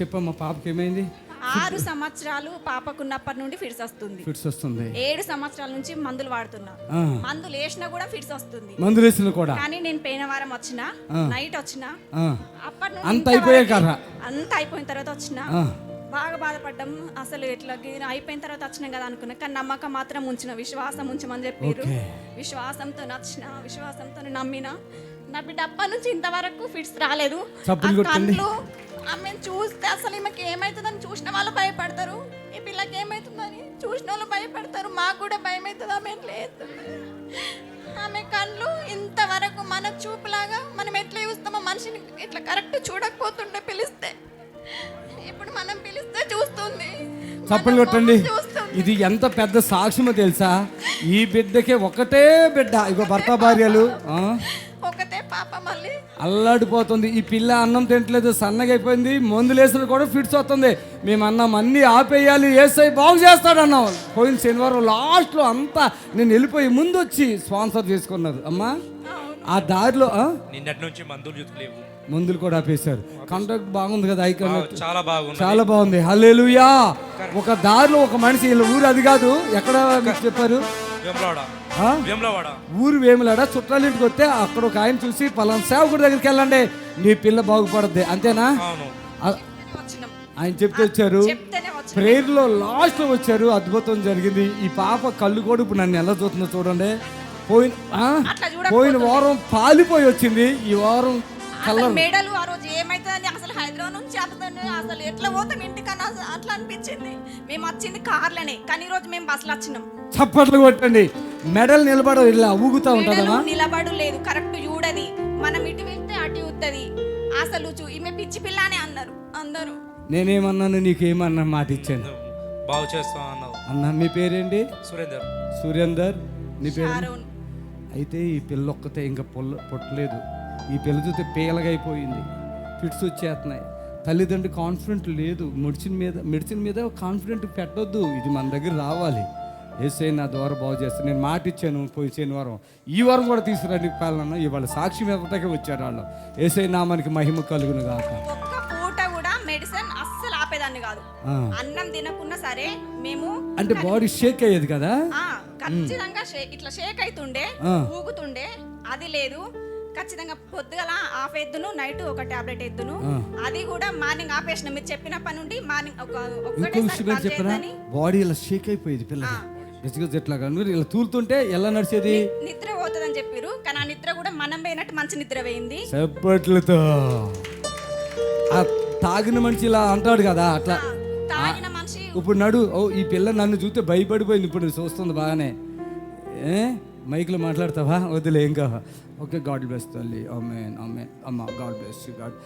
చెప్పమ్మా పాపకి ఏమైంది? ఆరు సంవత్సరాలు పాపకున్నప్పటి నుండి ఫిట్స్ వస్తుంది. ఫిట్స్ వస్తుంది. ఏడు సంవత్సరాల నుంచి మందులు వాడుతున్నా. మందులు వేసినా కూడా ఫిట్స్ వస్తుంది. మందులు వేసిన కూడా. కానీ నేను పోయిన వారం వచ్చిన నైట్ వచ్చిన అప్పటి నుండి అంత అయిపోయాక రా. అంత అయిపోయిన తర్వాత వచ్చిన బాగా బాధపడ్డం అసలు ఇట్లా గి- అయిపోయిన తర్వాత వచ్చినాం కదా అనుకున్నా కానీ నమ్మకం మాత్రం ఉంచిన విశ్వాసం ఉంచమని చెప్పారు. విశ్వాసంతో నచ్చిన విశ్వాసంతో నమ్మిన. నా బిడ్డ అప్పటి నుంచి ఇంతవరకు ఫిట్స్ రాలేదు. కళ్ళు ఆమెను చూస్తే అసలు ఈమెకి ఏమవుతుందని చూసిన వాళ్ళు భయపడతారు. ఈ పిల్లకి ఏమవుతుందని చూసిన వాళ్ళు భయపడతారు. మాకు కూడా భయం అవుతుంది ఆమె లేదు. ఆమె కళ్ళు ఇంతవరకు మన చూపులాగా మనం ఎట్లా చూస్తామో మనిషిని ఇట్లా కరెక్ట్ చూడకపోతుండే పిలిస్తే. ఇప్పుడు మనం పిలిస్తే చూస్తుంది. చప్పలు కొట్టండి. ఇది ఎంత పెద్ద సాక్ష్యమో తెలుసా? ఈ బిడ్డకే ఒకటే బిడ్డ. ఇగో భర్త భార్యలు పాప మళ్ళీ. అల్లాడిపోతుంది. ఈ పిల్ల అన్నం తింటలేదు సన్నగా అయిపోయింది మందులు వేసిన కూడా ఫిట్స్ వస్తుంది. మేము అన్నాం అన్నీ ఆపేయాలి ఏసై బాగు చేస్తాడు అన్నాం పోయిన శనివారం లాస్ట్లో అంతా నేను వెళ్ళిపోయి ముందు వచ్చి స్పాన్సర్ చేసుకున్నారు. అమ్మా ఆ దారిలో నిన్నటి నుంచి మందులు మందులు కూడా ఆపేశారు. కాంట్రాక్ట్ బాగుంది కదా ఐ కాంట్రాక్ట్ చాలా బాగుంది. చాలా బాగుంది. హల్లెలూయా! ఒక దారిలో ఒక మనిషి వీళ్ళ ఊరు అది కాదు. ఎక్కడ చెప్పారు? ఊరు వేములాడ చుట్టాల ఇంటికి వస్తే అక్కడ ఒక ఆయన చూసి పలానా సేవకుడి దగ్గరికి వెళ్ళండి నీ పిల్ల బాగుపడద్ది అంతేనా? ఆయన చెప్తే వచ్చారు. ప్రేయర్లో లాస్ట్లో వచ్చారు అద్భుతం జరిగింది. ఈ పాప కళ్ళు కూడా ఇప్పుడు నన్ను ఎలా చూస్తుందో చూడండి. పోయిన పోయిన వారం పాలిపోయి వచ్చింది. ఈ వారం కలర్ మేడలు ఆ రోజు ఏమైతుందని అసలు హైదరాబాద్ నుంచి అతను అసలు ఎట్లా పోతాం ఇంటికన్నా? అసలు అట్లా అనిపించింది. మేము వచ్చింది కార్లోనే. కానీ ఈ రోజు మేము బస్సులో వచ్చినాం. చప్పట్లు కొట్టండి. మెడల్ నిలబడ ఇలా ఊగుతా ఉంటుందమ్మా. మేడలు నిలబడు లేదు కరెక్ట్ చూడది మనం ఇటు వెళ్తే అటు చూస్తుంది అసలు చూ ఈమె పిచ్చి పిల్లనే అన్నారు. అందరూ. నేనేమన్నాను నీకేమన్నా మాట ఇచ్చాను? బాగు చేస్తావు అన్నావు. అన్న మీ పేరేంటి? సురేందర్. సురేందర్. నీ పేరు? అయితే ఈ పిల్ల ఒక్కతే ఇంకా పొల్ల పొట్టలేదు. ఈ పిల్ల చూస్తే పీలగా అయిపోయింది ఫిట్స్ వచ్చేస్తున్నాయి. తల్లిదండ్రులు కాన్ఫిడెంట్ లేదు. మెడిసిన్ మీద మెడిసిన్ మీద కాన్ఫిడెంట్ పెట్టొద్దు. ఇది మన దగ్గర రావాలి. ఏసై నా ద్వారా బాగు చేస్తాను నేను మాట ఇచ్చాను పోయి శనివారం. ఈ వారం కూడా తీసుకురండి పాలన ఇవాళ సాక్షి మీదకే వచ్చారు వాళ్ళు. ఏసై నామానికి మహిమ కలుగును ఒక్క పూట కూడా మెడిసిన్ అస్సలు ఆపేదాన్ని కాదు. అన్నం తినకున్నా సరే మేము అంటే బాడీ షేక్ అయ్యేది కదా? ఖచ్చితంగా ఇట్లా షేక్ అవుతుండే. ఊగుతుండే అది లేదు. ఖచ్చితంగా పొద్దుగల ఆఫ్ ఎద్దును నైట్ ఒక టాబ్లెట్ ఎద్దును. అది కూడా మార్నింగ్ ఆపేసిన. మీరు చెప్పిన పని నుండి మార్నింగ్ ఒక బాడీ ఇలా షేక్ అయిపోయేది పిల్ల గజగజ ఎట్లా కానీ ఇలా తూలుతుంటే ఎలా నడిచేది? నిద్ర పోతుందని చెప్పారు కానీ ఆ నిద్ర కూడా మనం పోయినట్టు మంచి నిద్ర పోయింది. చప్పట్లతో ఆ తాగిన మనిషి ఇలా అంటాడు కదా అట్లా. తాగిన మనిషి ఇప్పుడు నడు ఓ ఈ పిల్ల నన్ను చూస్తే భయపడిపోయింది ఇప్పుడు చూస్తుంది బాగానే. ఏ? మైక్లో మాట్లాడతావా? వద్దులే ఏం కావా? ఓకే గాడ్ బ్లెస్ తల్లి. అమ్మేన్ అమ్మేన్ అమ్మ గాడ్ బ్లెస్ యూ గాడ్.